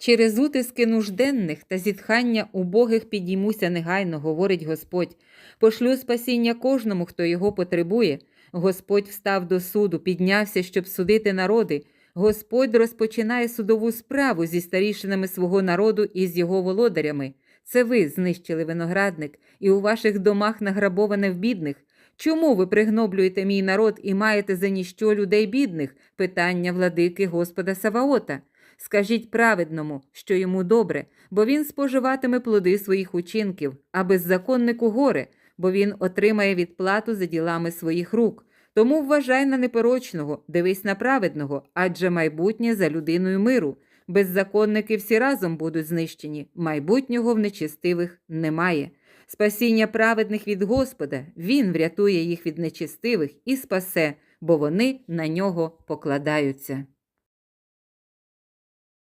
Через утиски нужденних та зітхання убогих підіймуся негайно, говорить Господь. Пошлю спасіння кожному, хто його потребує. Господь встав до суду, піднявся, щоб судити народи. Господь розпочинає судову справу зі старішинами свого народу і з його володарями. Це ви знищили виноградник, і у ваших домах награбоване в бідних. Чому ви пригноблюєте мій народ і маєте за ніщо людей бідних? Питання владики Господа Саваота. Скажіть праведному, що йому добре, бо він споживатиме плоди своїх учинків, а беззаконнику горе, бо він отримає відплату за ділами своїх рук. Тому вважай на непорочного, дивись на праведного, адже майбутнє за людиною миру. Беззаконники всі разом будуть знищені, майбутнього в нечистивих немає. Спасіння праведних від Господа, Він врятує їх від нечистивих і спасе, бо вони на нього покладаються.